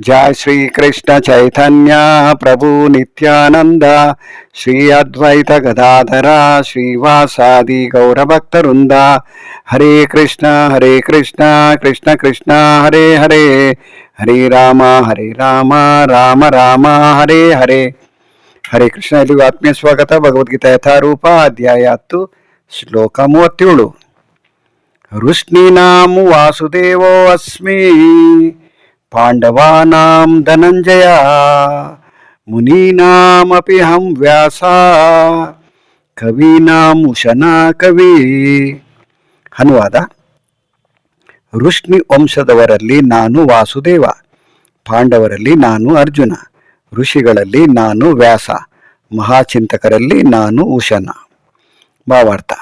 जय श्री कृष्ण चैतन्य प्रभु नित्यानंद श्री अद्वैत गदाधर श्रीवासादि गौरभक्तवृंद हरे कृष्ण हरे कृष्ण कृष्ण कृष्ण हरे हरे हरे राम हरे ರಾಮ ರಾಮ ರಾಮ ಹರೇ ಹರೇ ಹರೇ ಕೃಷ್ಣ ಎಲ್ಲಿಗೂ ಆತ್ಮೀಯ ಸ್ವಾಗತ ಭಗವದ್ಗೀತಾ ಯಥಾರೂಪ ಅಧ್ಯಾಯ ಹತ್ತು ಶ್ಲೋಕ ಮೂವತ್ತೇಳು ವೃಷ್ಣೀನಾಂ ವಾಸುದೇವೋ ಅಸ್ಮಿ ಪಾಂಡವಾನಾಂ ಧನಂಜಯ ಮುನೀನಾಮಪಿ ಹಂ ವ್ಯಾಸ, ಕವೀನಾಂ ಉಶನಾ ಕವಿ. ಅನುವಾದ ಋಷ್ಣಿ ವಂಶದವರಲ್ಲಿ ನಾನು ವಾಸುದೇವ, ಪಾಂಡವರಲ್ಲಿ ನಾನು ಅರ್ಜುನ, ಋಷಿಗಳಲ್ಲಿ ನಾನು ವ್ಯಾಸ, ಮಹಾಚಿಂತಕರಲ್ಲಿ ನಾನು ಉಶನ ಭಾವಾರ್ಥ,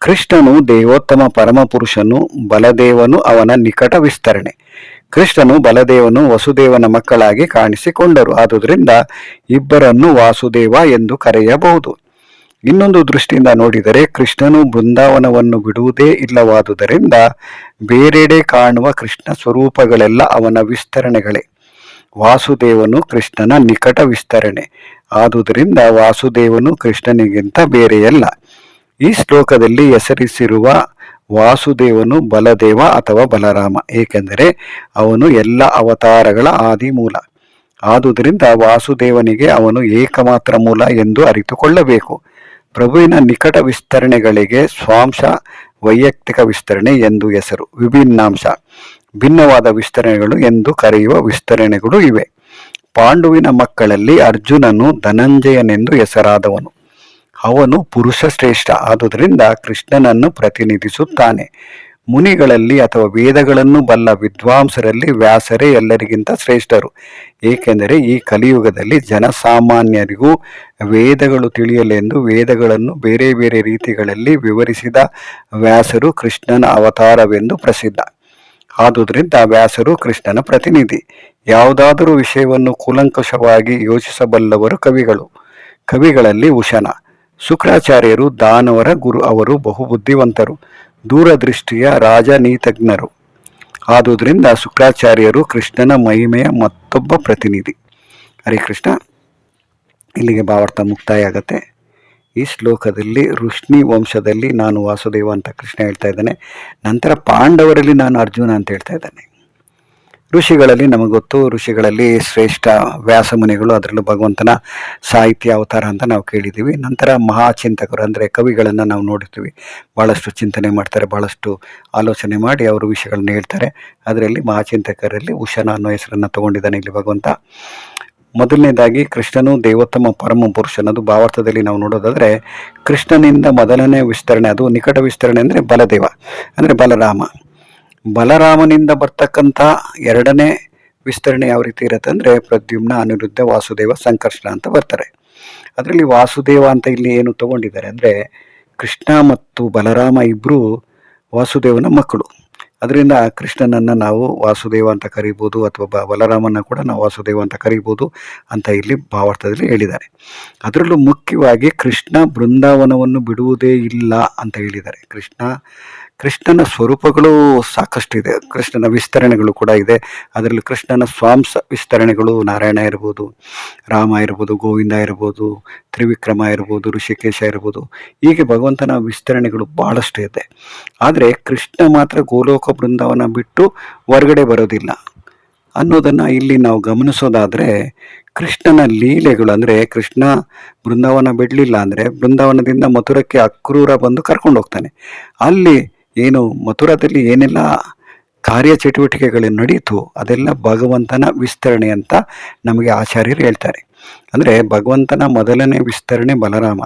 ಕೃಷ್ಣನು ದೇವೋತ್ತಮ ಪರಮಪುರುಷನು, ಬಲದೇವನು ಅವನ ನಿಕಟ ವಿಸ್ತರಣೆ. ಕೃಷ್ಣನು ಬಲದೇವನು ವಸುದೇವನ ಮಕ್ಕಳಾಗಿ ಕಾಣಿಸಿಕೊಂಡರು. ಆದುದರಿಂದ ಇಬ್ಬರನ್ನು ವಾಸುದೇವ ಎಂದು ಕರೆಯಬಹುದು. ಇನ್ನೊಂದು ದೃಷ್ಟಿಯಿಂದ ನೋಡಿದರೆ ಕೃಷ್ಣನು ಬೃಂದಾವನವನ್ನು ಬಿಡುವುದೇ ಇಲ್ಲವಾದುದರಿಂದ ಬೇರೆಡೆ ಕಾಣುವ ಕೃಷ್ಣ ಸ್ವರೂಪಗಳೆಲ್ಲ ಅವನ ವಿಸ್ತರಣೆಗಳೇ. ವಾಸುದೇವನು ಕೃಷ್ಣನ ನಿಕಟ ವಿಸ್ತರಣೆ. ಆದುದರಿಂದ ವಾಸುದೇವನು ಕೃಷ್ಣನಿಗಿಂತ ಬೇರೆಯಲ್ಲ. ಈ ಶ್ಲೋಕದಲ್ಲಿ ಹೆಸರಿಸಿರುವ ವಾಸುದೇವನು ಬಲದೇವ ಅಥವಾ ಬಲರಾಮ, ಏಕೆಂದರೆ ಅವನು ಎಲ್ಲ ಅವತಾರಗಳ ಆದಿ ಮೂಲ ಆದುದರಿಂದ ವಾಸುದೇವನಿಗೆ ಅವನು ಏಕಮಾತ್ರ ಮೂಲ ಎಂದು ಅರಿತುಕೊಳ್ಳಬೇಕು. ಪ್ರಭುವಿನ ನಿಕಟ ವಿಸ್ತರಣೆಗಳಿಗೆ ಸ್ವಾಂಶ, ವೈಯಕ್ತಿಕ ವಿಸ್ತರಣೆ ಎಂದು ಹೆಸರು, ವಿಭಿನ್ನಾಂಶ, ಭಿನ್ನವಾದ ವಿಸ್ತರಣೆಗಳು ಎಂದು ಕರೆಯುವ ವಿಸ್ತರಣೆಗಳು ಇವೆ. ಪಾಂಡುವಿನ ಮಕ್ಕಳಲ್ಲಿ ಅರ್ಜುನನು ಧನಂಜಯನೆಂದು ಹೆಸರಾದವನು. ಅವನು ಪುರುಷ ಶ್ರೇಷ್ಠ ಆದುದರಿಂದ ಕೃಷ್ಣನನ್ನು ಪ್ರತಿನಿಧಿಸುತ್ತಾನೆ. ಮುನಿಗಳಲ್ಲಿ ಅಥವಾ ವೇದಗಳನ್ನು ಬಲ್ಲ ವಿದ್ವಾಂಸರಲ್ಲಿ ವ್ಯಾಸರೇ ಎಲ್ಲರಿಗಿಂತ ಶ್ರೇಷ್ಠರು. ಏಕೆಂದರೆ ಈ ಕಲಿಯುಗದಲ್ಲಿ ಜನಸಾಮಾನ್ಯರಿಗೂ ವೇದಗಳು ತಿಳಿಯಲೆಂದು ವೇದಗಳನ್ನು ಬೇರೆ ಬೇರೆ ರೀತಿಗಳಲ್ಲಿ ವಿವರಿಸಿದ ವ್ಯಾಸರು ಕೃಷ್ಣನ ಅವತಾರವೆಂದು ಪ್ರಸಿದ್ಧ. ಆದುದರಿಂದ ವ್ಯಾಸರು ಕೃಷ್ಣನ ಪ್ರತಿನಿಧಿ. ಯಾವುದಾದರೂ ವಿಷಯವನ್ನು ಕೂಲಂಕುಷವಾಗಿ ಯೋಚಿಸಬಲ್ಲವರು ಕವಿಗಳು. ಕವಿಗಳಲ್ಲಿ ಉಶನ ಶುಕ್ರಾಚಾರ್ಯರು ದಾನವರ ಗುರು, ಅವರು ಬಹುಬುದ್ಧಿವಂತರು, ದೂರದೃಷ್ಟಿಯ ರಾಜನೀತಜ್ಞರು. ಆದುದರಿಂದ ಶುಕ್ರಾಚಾರ್ಯರು ಕೃಷ್ಣನ ಮಹಿಮೆಯ ಮತ್ತೊಬ್ಬ ಪ್ರತಿನಿಧಿ. ಹರೇ ಕೃಷ್ಣ. ಇಲ್ಲಿಗೆ ಭಾವಾರ್ಥ ಮುಕ್ತಾಯ ಆಗತ್ತೆ ಈ ಶ್ಲೋಕದಲ್ಲಿ ಋಷ್ಣಿ ವಂಶದಲ್ಲಿ ನಾನು ವಾಸುದೇವ ಅಂತ ಕೃಷ್ಣ ಹೇಳ್ತಾ ಇದ್ದಾನೆ. ನಂತರ ಪಾಂಡವರಲ್ಲಿ ನಾನು ಅರ್ಜುನ ಅಂತ ಹೇಳ್ತಾ ಇದ್ದಾನೆ. ಋಷಿಗಳಲ್ಲಿ ನಮಗೆ ಗೊತ್ತು, ಋಷಿಗಳಲ್ಲಿ ಶ್ರೇಷ್ಠ ವ್ಯಾಸಮುನಿಗಳು, ಅದರಲ್ಲೂ ಭಗವಂತನ ಸಾಹಿತ್ಯ ಅವತಾರ ಅಂತ ನಾವು ಕೇಳಿದ್ದೀವಿ. ನಂತರ ಮಹಾಚಿಂತಕರು ಅಂದರೆ ಕವಿಗಳನ್ನು ನಾವು ನೋಡಿರ್ತೀವಿ. ಭಾಳಷ್ಟು ಚಿಂತನೆ ಮಾಡ್ತಾರೆ ಭಾಳಷ್ಟು ಆಲೋಚನೆ ಮಾಡಿ ಅವರು ವಿಷಯಗಳನ್ನ ಹೇಳ್ತಾರೆ. ಅದರಲ್ಲಿ ಮಹಾಚಿಂತಕರಲ್ಲಿ ಉಷನ ಅನ್ನೋ ಹೆಸರನ್ನು ತಗೊಂಡಿದ್ದಾನೆ ಇಲ್ಲಿ ಭಗವಂತ. ಮೊದಲನೇದಾಗಿ ಕೃಷ್ಣನು ದೇವೋತ್ತಮ ಪರಮ ಪುರುಷನದು ಭಾವಾರ್ಥದಲ್ಲಿ ನಾವು ನೋಡೋದಾದರೆ ಕೃಷ್ಣನಿಂದ ಮೊದಲನೇ ವಿಸ್ತರಣೆ, ಅದು ನಿಕಟ ವಿಸ್ತರಣೆ ಅಂದರೆ ಬಲದೇವ, ಅಂದರೆ ಬಲರಾಮ. ಬಲರಾಮನಿಂದ ಬರ್ತಕ್ಕಂಥ ಎರಡನೇ ವಿಸ್ತರಣೆ ಯಾವ ರೀತಿ ಇರುತ್ತೆ ಅಂದರೆ ಪ್ರದ್ಯುಮ್ನ ಅನಿರುದ್ಧ ವಾಸುದೇವ ಸಂಕರ್ಷಣ ಅಂತ ಬರ್ತಾರೆ. ಅದರಲ್ಲಿ ವಾಸುದೇವ ಅಂತ ಇಲ್ಲಿ ಏನು ತಗೊಂಡಿದ್ದಾರೆ ಅಂದರೆ ಕೃಷ್ಣ ಮತ್ತು ಬಲರಾಮ ಇಬ್ಬರು ವಾಸುದೇವನ ಮಕ್ಕಳು. ಅದರಿಂದ ಕೃಷ್ಣನನ್ನು ನಾವು ವಾಸುದೇವ ಅಂತ ಕರಿಬೋದು ಅಥವಾ ಬ ಬಲರಾಮನ ಕೂಡ ನಾವು ವಾಸುದೇವ ಅಂತ ಕರಿಬೋದು ಅಂತ ಇಲ್ಲಿ ಭಾವಾರ್ಥದಲ್ಲಿ ಹೇಳಿದ್ದಾರೆ. ಅದರಲ್ಲೂ ಮುಖ್ಯವಾಗಿ ಕೃಷ್ಣ ಬೃಂದಾವನವನ್ನು ಬಿಡುವುದೇ ಇಲ್ಲ ಅಂತ ಹೇಳಿದ್ದಾರೆ. ಕೃಷ್ಣ ಕೃಷ್ಣನ ಸ್ವರೂಪಗಳು ಸಾಕಷ್ಟು ಇದೆ ಕೃಷ್ಣನ ವಿಸ್ತರಣೆಗಳು ಕೂಡ ಇದೆ. ಅದರಲ್ಲಿ ಕೃಷ್ಣನ ಸ್ವಾಂಸ ವಿಸ್ತರಣೆಗಳು ನಾರಾಯಣ ಇರ್ಬೋದು, ರಾಮ ಇರ್ಬೋದು, ಗೋವಿಂದ ಇರ್ಬೋದು, ತ್ರಿವಿಕ್ರಮ ಇರ್ಬೋದು, ಋಷಿಕೇಶ ಇರ್ಬೋದು. ಹೀಗೆ ಭಗವಂತನ ವಿಸ್ತರಣೆಗಳು ಭಾಳಷ್ಟು ಇದೆ. ಆದರೆ ಕೃಷ್ಣ ಮಾತ್ರ ಗೋಲೋಕ ಬೃಂದಾವನ ಬಿಟ್ಟು ಹೊರಗಡೆ ಬರೋದಿಲ್ಲ. ಅನ್ನೋದನ್ನು ಇಲ್ಲಿ ನಾವು ಗಮನಿಸೋದಾದರೆ ಕೃಷ್ಣನ ಲೀಲೆಗಳು ಅಂದರೆ ಕೃಷ್ಣ ಬೃಂದಾವನ ಬಿಡಲಿಲ್ಲ ಅಂದರೆ ಬೃಂದಾವನದಿಂದ ಮಥುರಕ್ಕೆ ಅಕ್ರೂರ ಬಂದು ಕರ್ಕೊಂಡು ಹೋಗ್ತಾನೆ. ಅಲ್ಲಿ ಏನು ಮಥುರಾದಲ್ಲಿ ಏನೆಲ್ಲ ಕಾರ್ಯಚಟುವಟಿಕೆಗಳು ನಡೀತು ಅದೆಲ್ಲ ಭಗವಂತನ ವಿಸ್ತರಣೆ ಅಂತ ನಮಗೆ ಆಚಾರ್ಯರು ಹೇಳ್ತಾರೆ. ಅಂದರೆ ಭಗವಂತನ ಮೊದಲನೇ ವಿಸ್ತರಣೆ ಬಲರಾಮ.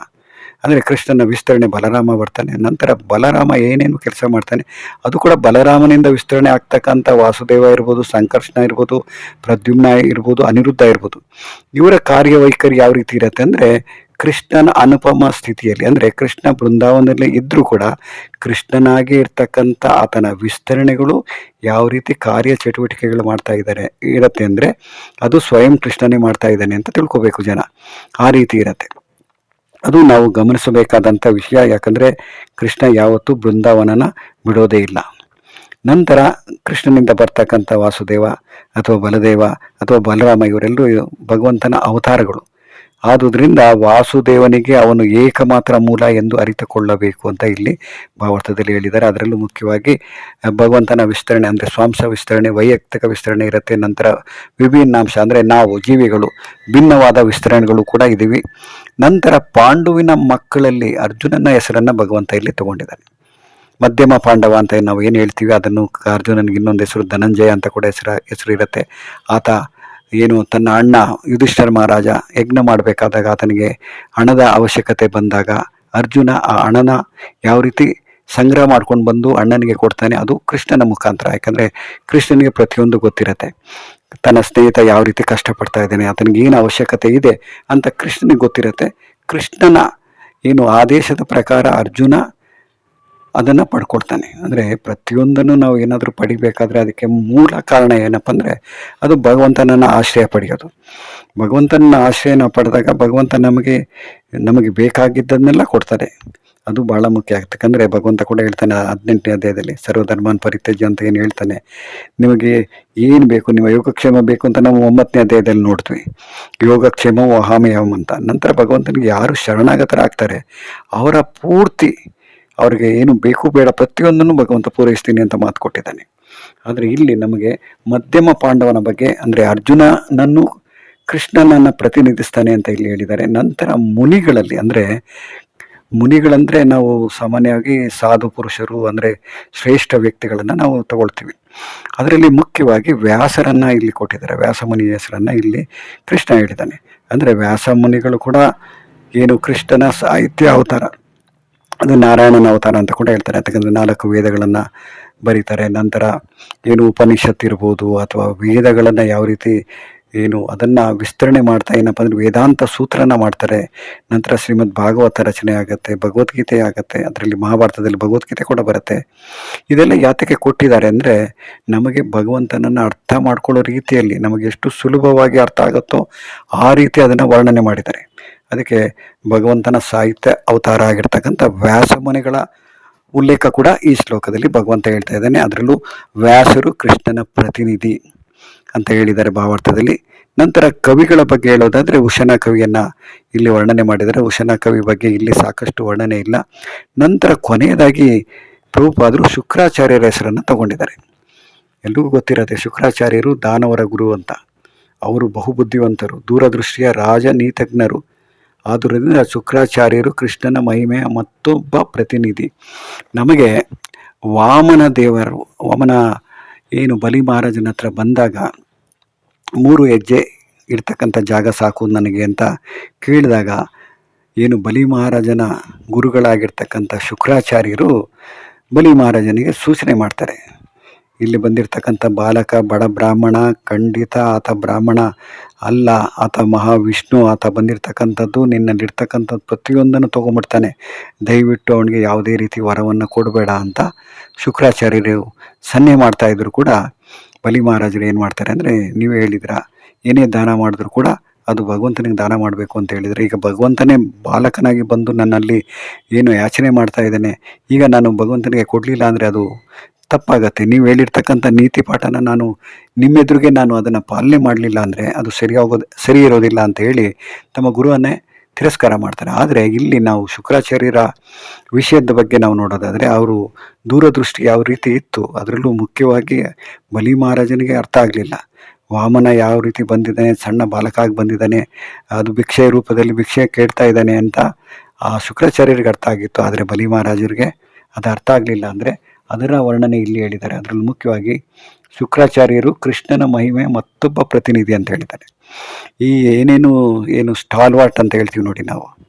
ಅಂದರೆ ಕೃಷ್ಣನ ವಿಸ್ತರಣೆ ಬಲರಾಮ ಬರ್ತಾನೆ ನಂತರ ಬಲರಾಮ ಏನೇನು ಕೆಲಸ ಮಾಡ್ತಾನೆ? ಅದು ಕೂಡ ಬಲರಾಮನಿಂದ ವಿಸ್ತರಣೆ ಆಗ್ತಕ್ಕಂಥ ವಾಸುದೇವ ಇರ್ಬೋದು, ಸಂಕರ್ಷಣ ಇರ್ಬೋದು, ಪ್ರದ್ಯುಮ್ನ ಇರ್ಬೋದು, ಅನಿರುದ್ಧ ಇರ್ಬೋದು. ಇವರ ಕಾರ್ಯವೈಖರಿ ಯಾವ ರೀತಿ ಇರುತ್ತೆ ಅಂದರೆ ಕೃಷ್ಣನ ಅನುಪಮ ಸ್ಥಿತಿಯಲ್ಲಿ, ಅಂದರೆ ಕೃಷ್ಣ ಬೃಂದಾವನದಲ್ಲಿ ಇದ್ದರೂ ಕೂಡ ಕೃಷ್ಣನಾಗಿ ಇರ್ತಕ್ಕಂಥ ಆತನ ವಿಸ್ತರಣೆಗಳು ಯಾವ ರೀತಿ ಕಾರ್ಯ ಚಟುವಟಿಕೆಗಳು ಮಾಡ್ತಾ ಇದ್ದಾರೆ, ಇರತ್ತೆ ಅಂದರೆ ಅದು ಸ್ವಯಂ ಕೃಷ್ಣನೇ ಮಾಡ್ತಾ ಇದ್ದಾನೆ ಅಂತ ತಿಳ್ಕೊಬೇಕು ಜನ. ಆ ರೀತಿ ಇರತ್ತೆ. ಅದು ನಾವು ಗಮನಿಸಬೇಕಾದಂಥ ವಿಷಯ, ಯಾಕಂದರೆ ಕೃಷ್ಣ ಯಾವತ್ತೂ ಬೃಂದಾವನನ ಬಿಡೋದೇ ಇಲ್ಲ. ನಂತರ ಕೃಷ್ಣನಿಂದ ಬರ್ತಕ್ಕಂಥ ವಾಸುದೇವ ಅಥವಾ ಬಲದೇವ ಅಥವಾ ಬಲರಾಮ, ಇವರೆಲ್ಲರೂ ಭಗವಂತನ ಅವತಾರಗಳು. ಆದುದರಿಂದ ವಾಸುದೇವನಿಗೆ ಅವನು ಏಕಮಾತ್ರ ಮೂಲ ಎಂದು ಅರಿತುಕೊಳ್ಳಬೇಕು ಅಂತ ಇಲ್ಲಿ ಭಾವಾರ್ಥದಲ್ಲಿ ಹೇಳಿದ್ದಾರೆ. ಅದರಲ್ಲೂ ಮುಖ್ಯವಾಗಿ ಭಗವಂತನ ವಿಸ್ತರಣೆ ಅಂದರೆ ಸ್ವಾಂಶ ವಿಸ್ತರಣೆ, ವೈಯಕ್ತಿಕ ವಿಸ್ತರಣೆ ಇರುತ್ತೆ. ನಂತರ ವಿಭಿನ್ನಾಂಶ ಅಂದರೆ ನಾವು, ಜೀವಿಗಳು, ಭಿನ್ನವಾದ ವಿಸ್ತರಣೆಗಳು ಕೂಡ ಇದ್ದೀವಿ. ನಂತರ ಪಾಂಡುವಿನ ಮಕ್ಕಳಲ್ಲಿ ಅರ್ಜುನನ ಹೆಸರನ್ನು ಭಗವಂತ ಇಲ್ಲಿ ತಗೊಂಡಿದ್ದಾನೆ. ಮಧ್ಯಮ ಪಾಂಡವ ಅಂತ ನಾವು ಏನು ಹೇಳ್ತೀವಿ, ಅದನ್ನು ಅರ್ಜುನನಿಗೆ ಇನ್ನೊಂದು ಹೆಸರು ಧನಂಜಯ ಅಂತ ಕೂಡ ಹೆಸರು ಹೆಸರು ಇರುತ್ತೆ. ಆತ ಏನು ತನ್ನ ಅಣ್ಣ ಯುಧಿಷ್ಠರ ಮಹಾರಾಜ ಯಜ್ಞ ಮಾಡಬೇಕಾದಾಗ ಆತನಿಗೆ ಹಣದ ಅವಶ್ಯಕತೆ ಬಂದಾಗ ಅರ್ಜುನ ಆ ಹಣನ ಯಾವ ರೀತಿ ಸಂಗ್ರಹ ಮಾಡ್ಕೊಂಡು ಬಂದು ಅಣ್ಣನಿಗೆ ಕೊಡ್ತಾನೆ, ಅದು ಕೃಷ್ಣನ ಮುಖಾಂತರ. ಯಾಕಂದರೆ ಕೃಷ್ಣನಿಗೆ ಪ್ರತಿಯೊಂದು ಗೊತ್ತಿರತ್ತೆ. ತನ್ನ ಸ್ನೇಹಿತ ಯಾವ ರೀತಿ ಕಷ್ಟಪಡ್ತಾ ಇದ್ದಾನೆ, ಆತನಿಗೆ ಏನು ಅವಶ್ಯಕತೆ ಇದೆ ಅಂತ ಕೃಷ್ಣನಿಗೆ ಗೊತ್ತಿರತ್ತೆ. ಕೃಷ್ಣನ ಏನು ಆದೇಶದ ಪ್ರಕಾರ ಅರ್ಜುನ ಅದನ್ನು ಪಡ್ಕೊಡ್ತಾನೆ. ಅಂದರೆ ಪ್ರತಿಯೊಂದನ್ನು ನಾವು ಏನಾದರೂ ಪಡಿಬೇಕಾದ್ರೆ ಅದಕ್ಕೆ ಮೂಲ ಕಾರಣ ಏನಪ್ಪ ಅಂದರೆ ಅದು ಭಗವಂತನನ್ನು ಆಶ್ರಯ ಪಡೆಯೋದು. ಭಗವಂತನ ಆಶ್ರಯ ನಾವು ಪಡೆದಾಗ ಭಗವಂತ ನಮಗೆ ನಮಗೆ ಬೇಕಾಗಿದ್ದನ್ನೆಲ್ಲ ಕೊಡ್ತಾರೆ ಅದು ಭಾಳ ಮುಖ್ಯ ಆಗುತ್ತೆ ಯಾಕಂದರೆ ಭಗವಂತ ಕೂಡ ಹೇಳ್ತಾನೆ ಹದಿನೆಂಟನೇ ಅಧ್ಯಾಯದಲ್ಲಿ, ಸರ್ವಧರ್ಮನ್ ಪರಿತ್ಯಜ್ಯ ಅಂತ ಏನು ಹೇಳ್ತಾನೆ, ನಿಮಗೆ ಏನು ಬೇಕು, ನಿಮ್ಮ ಯೋಗಕ್ಷೇಮ ಬೇಕು ಅಂತ ನಾವು ಒಂಬತ್ತನೇ ಅಧ್ಯಾಯದಲ್ಲಿ ನೋಡ್ತೀವಿ. ಯೋಗಕ್ಷೇಮ ವಹಾಮಯಂ ಅಂತ. ನಂತರ ಭಗವಂತನಿಗೆ ಯಾರು ಶರಣಾಗತರಾಗ್ತಾರೆ, ಅವರ ಪೂರ್ತಿ ಅವ್ರಿಗೆ ಏನು ಬೇಕು ಬೇಡ ಪ್ರತಿಯೊಂದನ್ನು ಭಗವಂತ ಪೂರೈಸ್ತೀನಿ ಅಂತ ಮಾತು ಕೊಟ್ಟಿದ್ದಾನೆ. ಆದರೆ ಇಲ್ಲಿ ನಮಗೆ ಮಧ್ಯಮ ಪಾಂಡವನ ಬಗ್ಗೆ ಅಂದರೆ ಅರ್ಜುನನನ್ನು ಕೃಷ್ಣನನ್ನು ಪ್ರತಿನಿಧಿಸ್ತಾನೆ ಅಂತ ಇಲ್ಲಿ ಹೇಳಿದ್ದಾರೆ. ನಂತರ ಮುನಿಗಳಲ್ಲಿ ಅಂದರೆ ಮುನಿಗಳಂದರೆ ನಾವು ಸಾಮಾನ್ಯವಾಗಿ ಸಾಧು ಪುರುಷರು ಅಂದರೆ ಶ್ರೇಷ್ಠ ವ್ಯಕ್ತಿಗಳನ್ನು ನಾವು ತಗೊಳ್ತೀವಿ. ಅದರಲ್ಲಿ ಮುಖ್ಯವಾಗಿ ವ್ಯಾಸರನ್ನು ಇಲ್ಲಿ ಕೊಟ್ಟಿದ್ದಾರೆ. ವ್ಯಾಸ ಮುನಿ ಹೆಸರನ್ನು ಇಲ್ಲಿ ಕೃಷ್ಣ ಹೇಳಿದ್ದಾನೆ. ಅಂದರೆ ವ್ಯಾಸ ಮುನಿಗಳು ಕೂಡ ಏನು ಕೃಷ್ಣನ ಸಾಹಿತ್ಯ ಅವತಾರ. ಅದು ನಾರಾಯಣನ ಅವತಾರ ಅಂತ ಕೂಡ ಹೇಳ್ತಾರೆ. ಯಾಕಂದರೆ ನಾಲ್ಕು ವೇದಗಳನ್ನು ಬರೀತಾರೆ. ನಂತರ ಏನು ಉಪನಿಷತ್ ಇರ್ಬೋದು ಅಥವಾ ವೇದಗಳನ್ನು ಯಾವ ರೀತಿ ಏನು ಅದನ್ನು ವಿಸ್ತರಣೆ ಮಾಡ್ತಾ, ಏನಪ್ಪ ಅಂದರೆ ವೇದಾಂತ ಸೂತ್ರನ ಮಾಡ್ತಾರೆ. ನಂತರ ಶ್ರೀಮದ್ ಭಾಗವತ ರಚನೆ ಆಗುತ್ತೆ, ಭಗವದ್ಗೀತೆ ಆಗುತ್ತೆ, ಅದರಲ್ಲಿ ಮಹಾಭಾರತದಲ್ಲಿ ಭಗವದ್ಗೀತೆ ಕೂಡ ಬರುತ್ತೆ. ಇದೆಲ್ಲ ಯಾತಕ್ಕೆ ಕೊಟ್ಟಿದ್ದಾರೆ ಅಂದರೆ ನಮಗೆ ಭಗವಂತನನ್ನು ಅರ್ಥ ಮಾಡ್ಕೊಳ್ಳೋ ರೀತಿಯಲ್ಲಿ ನಮಗೆ ಎಷ್ಟು ಸುಲಭವಾಗಿ ಅರ್ಥ ಆಗುತ್ತೋ ಆ ರೀತಿ ಅದನ್ನು ವರ್ಣನೆ ಮಾಡಿದ್ದಾರೆ. ಅದಕ್ಕೆ ಭಗವಂತನ ಸಾಹಿತ್ಯ ಅವತಾರ ಆಗಿರ್ತಕ್ಕಂಥ ವ್ಯಾಸಮುನಿಗಳ ಉಲ್ಲೇಖ ಕೂಡ ಈ ಶ್ಲೋಕದಲ್ಲಿ ಭಗವಂತ ಹೇಳ್ತಾ ಇದ್ದಾನೆ. ಅದರಲ್ಲೂ ವ್ಯಾಸರು ಕೃಷ್ಣನ ಪ್ರತಿನಿಧಿ ಅಂತ ಹೇಳಿದ್ದಾರೆ ಭಾವಾರ್ಥದಲ್ಲಿ. ನಂತರ ಕವಿಗಳ ಬಗ್ಗೆ ಹೇಳೋದಾದರೆ ಉಷನ ಕವಿಯನ್ನು ಇಲ್ಲಿ ವರ್ಣನೆ ಮಾಡಿದರೆ ಉಷನ ಕವಿ ಬಗ್ಗೆ ಇಲ್ಲಿ ಸಾಕಷ್ಟು ವರ್ಣನೆ ಇಲ್ಲ. ನಂತರ ಕೊನೆಯದಾಗಿ ಪ್ರಭುಪಾದರು ಶುಕ್ರಾಚಾರ್ಯರ ಹೆಸರನ್ನು ತಗೊಂಡಿದ್ದಾರೆ. ಎಲ್ರಿಗೂ ಗೊತ್ತಿರತ್ತೆ, ಶುಕ್ರಾಚಾರ್ಯರು ದಾನವರ ಗುರು ಅಂತ. ಅವರು ಬಹುಬುದ್ಧಿವಂತರು, ದೂರದೃಷ್ಟಿಯ ರಾಜನೀತಜ್ಞರು. ಆದುದರಿಂದ ಶುಕ್ರಾಚಾರ್ಯರು ಕೃಷ್ಣನ ಮಹಿಮೆಯ ಮತ್ತೊಬ್ಬ ಪ್ರತಿನಿಧಿ. ನಮಗೆ ವಾಮನ ದೇವರು, ವಾಮನ ಏನು ಬಲಿ ಮಹಾರಾಜನ ಹತ್ರ ಬಂದಾಗ ಮೂರು ಹೆಜ್ಜೆ ಇರ್ತಕ್ಕಂಥ ಜಾಗ ಸಾಕು ನನಗೆ ಅಂತ ಕೇಳಿದಾಗ ಏನು ಬಲಿ ಮಹಾರಾಜನ ಗುರುಗಳಾಗಿರ್ತಕ್ಕಂಥ ಶುಕ್ರಾಚಾರ್ಯರು ಬಲಿ ಮಹಾರಾಜನಿಗೆ ಸೂಚನೆ ಮಾಡ್ತಾರೆ. ಇಲ್ಲಿ ಬಂದಿರತಕ್ಕಂಥ ಬಾಲಕ, ಬಡ ಬ್ರಾಹ್ಮಣ, ಖಂಡಿತ ಆತ ಬ್ರಾಹ್ಮಣ ಅಲ್ಲ, ಆತ ಮಹಾವಿಷ್ಣು, ಆತ ಬಂದಿರತಕ್ಕಂಥದ್ದು ನಿನ್ನಲ್ಲಿರ್ತಕ್ಕಂಥದ್ದು ಪ್ರತಿಯೊಂದನ್ನು ತೊಗೊಂಬಿಡ್ತಾನೆ ದಯವಿಟ್ಟು ಅವನಿಗೆ ಯಾವುದೇ ರೀತಿ ವರವನ್ನು ಕೊಡಬೇಡ ಅಂತ ಶುಕ್ರಾಚಾರ್ಯರು ಸನ್ನೆ ಮಾಡ್ತಾ ಇದ್ರು ಕೂಡ. ಬಲಿ ಮಹಾರಾಜರು ಏನು ಮಾಡ್ತಾರೆ ಅಂದರೆ, ನೀವು ಹೇಳಿದ್ರ, ಏನೇ ದಾನ ಮಾಡಿದ್ರು ಕೂಡ ಅದು ಭಗವಂತನಿಗೆ ದಾನ ಮಾಡಬೇಕು ಅಂತ ಹೇಳಿದರೆ, ಈಗ ಭಗವಂತನೇ ಬಾಲಕನಾಗಿ ಬಂದು ನನ್ನಲ್ಲಿ ಏನು ಯಾಚನೆ ಮಾಡ್ತಾ ಇದ್ದಾನೆ, ಈಗ ನಾನು ಭಗವಂತನಿಗೆ ಕೊಡಲಿಲ್ಲ ಅಂದರೆ ಅದು ತಪ್ಪಾಗತ್ತೆ. ನೀವು ಹೇಳಿರ್ತಕ್ಕಂಥ ನೀತಿ ಪಾಠನ ನಾನು ನಿಮ್ಮೆದುರಿಗೆ ನಾನು ಅದನ್ನು ಪಾಲನೆ ಮಾಡಲಿಲ್ಲ ಅಂದರೆ ಅದು ಸರಿಯಾಗೋದು, ಸರಿ ಇರೋದಿಲ್ಲ ಅಂತ ಹೇಳಿ ತಮ್ಮ ಗುರುವನ್ನೇ ತಿರಸ್ಕಾರ ಮಾಡ್ತಾರೆ. ಆದರೆ ಇಲ್ಲಿ ನಾವು ಶುಕ್ರಾಚಾರ್ಯರ ವಿಷಯದ ಬಗ್ಗೆ ನಾವು ನೋಡೋದಾದರೆ ಅವರು ದೂರದೃಷ್ಟಿ ಯಾವ ರೀತಿ ಇತ್ತು ಅದರಲ್ಲೂ ಮುಖ್ಯವಾಗಿ ಬಲಿ ಮಹಾರಾಜನಿಗೆ ಅರ್ಥ ಆಗಲಿಲ್ಲ. ವಾಮನ ಯಾವ ರೀತಿ ಬಂದಿದ್ದಾನೆ, ಸಣ್ಣ ಬಾಲಕಾಗಿ ಬಂದಿದ್ದಾನೆ, ಅದು ಭಿಕ್ಷೆ ರೂಪದಲ್ಲಿ ಭಿಕ್ಷೆ ಕೇಳ್ತಾ ಇದ್ದಾನೆ ಅಂತ ಆ ಶುಕ್ರಾಚಾರ್ಯರಿಗೆ ಅರ್ಥ ಆಗಿತ್ತು. ಆದರೆ ಬಲಿ ಮಹಾರಾಜರಿಗೆ ಅದು ಅರ್ಥ ಆಗಲಿಲ್ಲ ಅಂದರೆ ಅದರ ವರ್ಣನೆ ಇಲ್ಲಿ ಹೇಳಿದ್ದಾರೆ. ಅದರಲ್ಲಿ ಮುಖ್ಯವಾಗಿ ಶುಕ್ರಾಚಾರ್ಯರು ಕೃಷ್ಣನ ಮಹಿಮೆ ಮತ್ತೊಬ್ಬ ಪ್ರತಿನಿಧಿ ಅಂತ ಹೇಳಿದ್ದಾರೆ. ಈ ಏನೇನು, ಏನು ಸ್ಟಾಲ್ವಾಟ್ ಅಂತ ಹೇಳ್ತೀವಿ ನೋಡಿ ನಾವು.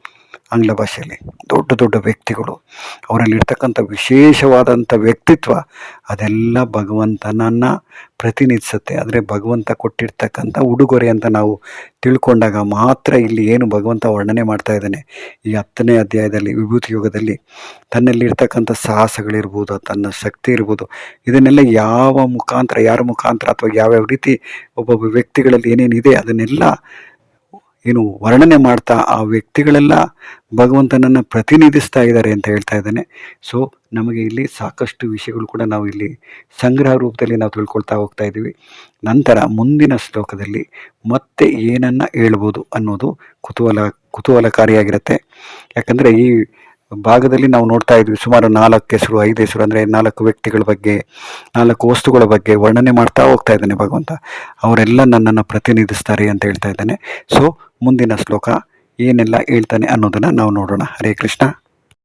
ಆಂಗ್ಲ ಭಾಷೆಯಲ್ಲಿ ದೊಡ್ಡ ದೊಡ್ಡ ವ್ಯಕ್ತಿಗಳು, ಅವರಲ್ಲಿರ್ತಕ್ಕಂಥ ವಿಶೇಷವಾದಂಥ ವ್ಯಕ್ತಿತ್ವ, ಅದೆಲ್ಲ ಭಗವಂತನನ್ನು ಪ್ರತಿನಿಧಿಸುತ್ತೆ. ಆದರೆ ಭಗವಂತ ಕೊಟ್ಟಿರ್ತಕ್ಕಂಥ ಉಡುಗೊರೆ ಅಂತ ನಾವು ತಿಳ್ಕೊಂಡಾಗ ಮಾತ್ರ ಇಲ್ಲಿ ಏನು ಭಗವಂತ ವರ್ಣನೆ ಮಾಡ್ತಾ ಇದ್ದಾನೆ. ಈ ಹತ್ತನೇ ಅಧ್ಯಾಯದಲ್ಲಿ, ವಿಭೂತಿ ಯುಗದಲ್ಲಿ ತನ್ನಲ್ಲಿರ್ತಕ್ಕಂಥ ಸಾಹಸಗಳಿರ್ಬೋದು, ತನ್ನ ಶಕ್ತಿ ಇರ್ಬೋದು, ಇದನ್ನೆಲ್ಲ ಯಾವ ಮುಖಾಂತರ, ಯಾರ ಮುಖಾಂತರ ಅಥವಾ ಯಾವ್ಯಾವ ರೀತಿ ಒಬ್ಬೊಬ್ಬ ವ್ಯಕ್ತಿಗಳಲ್ಲಿ ಏನೇನಿದೆ ಅದನ್ನೆಲ್ಲ ಏನು ವರ್ಣನೆ ಮಾಡ್ತಾ ಆ ವ್ಯಕ್ತಿಗಳೆಲ್ಲ ಭಗವಂತನನ್ನು ಪ್ರತಿನಿಧಿಸ್ತಾ ಇದ್ದಾರೆ ಅಂತ ಹೇಳ್ತಾ ಇದ್ದಾನೆ. ಸೊ ನಮಗೆ ಇಲ್ಲಿ ಸಾಕಷ್ಟು ವಿಷಯಗಳು ಕೂಡ ನಾವು ಇಲ್ಲಿ ಸಂಗ್ರಹ ರೂಪದಲ್ಲಿ ನಾವು ತಿಳ್ಕೊಳ್ತಾ ಹೋಗ್ತಾ ಇದ್ದೀವಿ. ನಂತರ ಮುಂದಿನ ಶ್ಲೋಕದಲ್ಲಿ ಮತ್ತೆ ಏನನ್ನ ಹೇಳ್ಬೋದು ಅನ್ನೋದು ಕುತೂಹಲ, ಕುತೂಹಲಕಾರಿಯಾಗಿರುತ್ತೆ. ಯಾಕಂದರೆ ಈ ಭಾಗದಲ್ಲಿ ನಾವು ನೋಡ್ತಾ ಇದ್ವಿ ಸುಮಾರು ನಾಲ್ಕು ಹೆಸರು, ಐದು ಹೆಸರು, ಅಂದರೆ ನಾಲ್ಕು ವ್ಯಕ್ತಿಗಳ ಬಗ್ಗೆ, ನಾಲ್ಕು ವಸ್ತುಗಳ ಬಗ್ಗೆ ವರ್ಣನೆ ಮಾಡ್ತಾ ಹೋಗ್ತಾ ಇದ್ದಾನೆ ಭಗವಂತ. ಅವರೆಲ್ಲ ನನ್ನನ್ನು ಪ್ರತಿನಿಧಿಸ್ತಾರೆ ಅಂತ ಹೇಳ್ತಾ ಇದ್ದಾನೆ. ಸೊ ಮುಂದಿನ ಶ್ಲೋಕ ಏನೆಲ್ಲ ಹೇಳ್ತಾನೆ ಅನ್ನೋದನ್ನು ನಾವು ನೋಡೋಣ. ಹರೇ ಕೃಷ್ಣ.